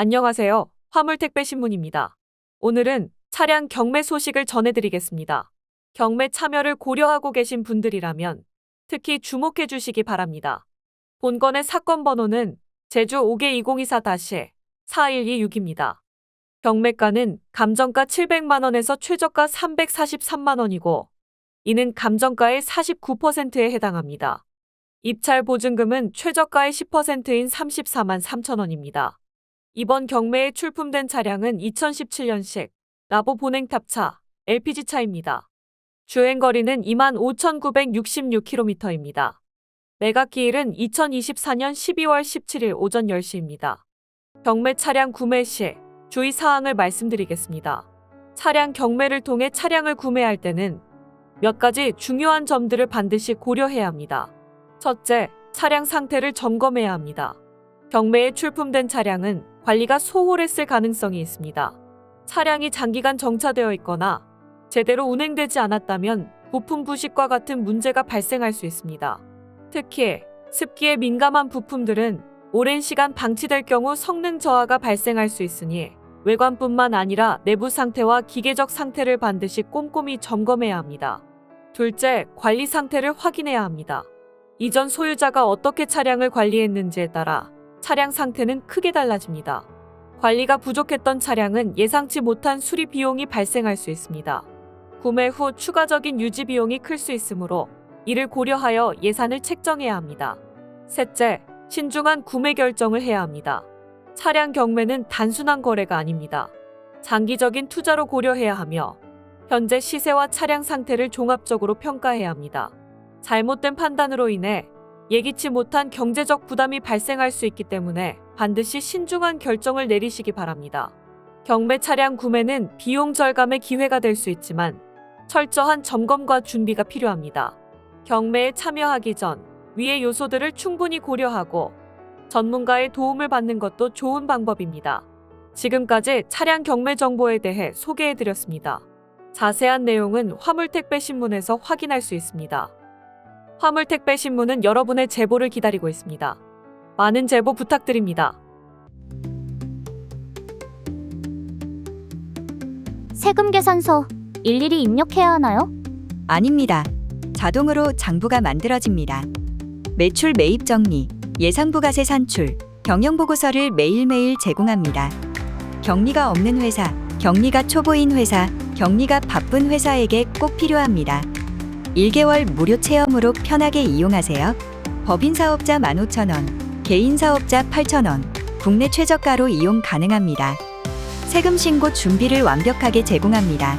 안녕하세요. 화물택배신문입니다. 오늘은 차량 경매 소식을 전해드리겠습니다. 경매 참여를 고려하고 계신 분들이라면 특히 주목해 주시기 바랍니다. 본건의 사건 번호는 제주 5개 2024-4126입니다. 경매가는 감정가 700만원에서 최저가 343만원이고, 이는 감정가의 49%에 해당합니다. 입찰 보증금은 최저가의 10%인 34만 3천원입니다. 이번 경매에 출품된 차량은 2017년식 라보 보냉탑차 LPG차입니다. 주행거리는 25,966km입니다. 매각기일은 2024년 12월 17일 오전 10시입니다. 경매 차량 구매 시 주의 사항을 말씀드리겠습니다. 차량 경매를 통해 차량을 구매할 때는 몇 가지 중요한 점들을 반드시 고려해야 합니다. 첫째, 차량 상태를 점검해야 합니다. 경매에 출품된 차량은 관리가 소홀했을 가능성이 있습니다. 차량이 장기간 정차되어 있거나 제대로 운행되지 않았다면 부품 부식과 같은 문제가 발생할 수 있습니다. 특히 습기에 민감한 부품들은 오랜 시간 방치될 경우 성능 저하가 발생할 수 있으니 외관뿐만 아니라 내부 상태와 기계적 상태를 반드시 꼼꼼히 점검해야 합니다. 둘째, 관리 상태를 확인해야 합니다. 이전 소유자가 어떻게 차량을 관리했는지에 따라 차량 상태는 크게 달라집니다. 관리가 부족했던 차량은 예상치 못한 수리 비용이 발생할 수 있습니다. 구매 후 추가적인 유지 비용이 클 수 있으므로 이를 고려하여 예산을 책정해야 합니다. 셋째, 신중한 구매 결정을 해야 합니다. 차량 경매는 단순한 거래가 아닙니다. 장기적인 투자로 고려해야 하며 현재 시세와 차량 상태를 종합적으로 평가해야 합니다. 잘못된 판단으로 인해 예기치 못한 경제적 부담이 발생할 수 있기 때문에 반드시 신중한 결정을 내리시기 바랍니다. 경매 차량 구매는 비용 절감의 기회가 될 수 있지만 철저한 점검과 준비가 필요합니다. 경매에 참여하기 전 위의 요소들을 충분히 고려하고 전문가의 도움을 받는 것도 좋은 방법입니다. 지금까지 차량 경매 정보에 대해 소개해 드렸습니다. 자세한 내용은 화물택배 신문에서 확인할 수 있습니다. 화물택배 신문은 여러분의 제보를 기다리고 있습니다. 많은 제보 부탁드립니다. 세금 계산서 일일이 입력해야 하나요? 아닙니다. 자동으로 장부가 만들어집니다. 매출 매입 정리, 예상 부가세 산출, 경영 보고서를 매일매일 제공합니다. 격리가 없는 회사, 격리가 초보인 회사, 격리가 바쁜 회사에게 꼭 필요합니다. 1개월 무료 체험으로 편하게 이용하세요. 법인 사업자 15,000원, 개인 사업자 8,000원, 국내 최저가로 이용 가능합니다. 세금 신고 준비를 완벽하게 제공합니다.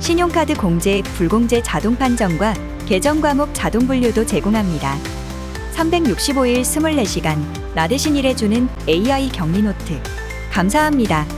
신용카드 공제, 불공제 자동 판정과 계정 과목 자동 분류도 제공합니다. 365일 24시간 나 대신 일해주는 AI 격리 노트. 감사합니다.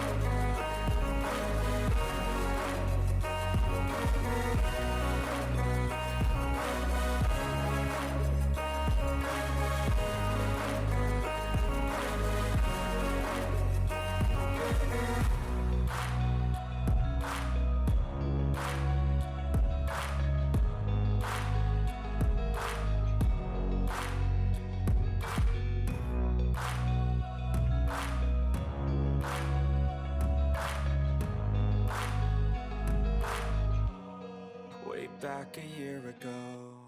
back a year ago